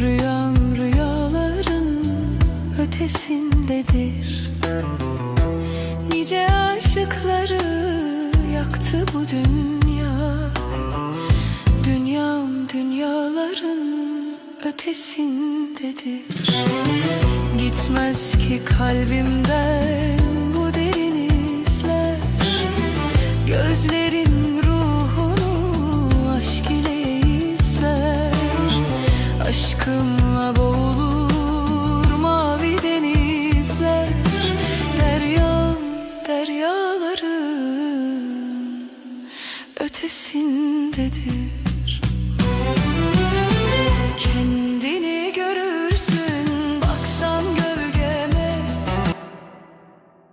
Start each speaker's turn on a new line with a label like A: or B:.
A: Rüyam rüyaların ötesindedir. Nice aşıkları yaktı bu dünya. Dünyam dünyaların ötesindedir. Gitmez ki kalbimden Aşkımla boğulur mavi denizler Deryam deryaların ötesindedir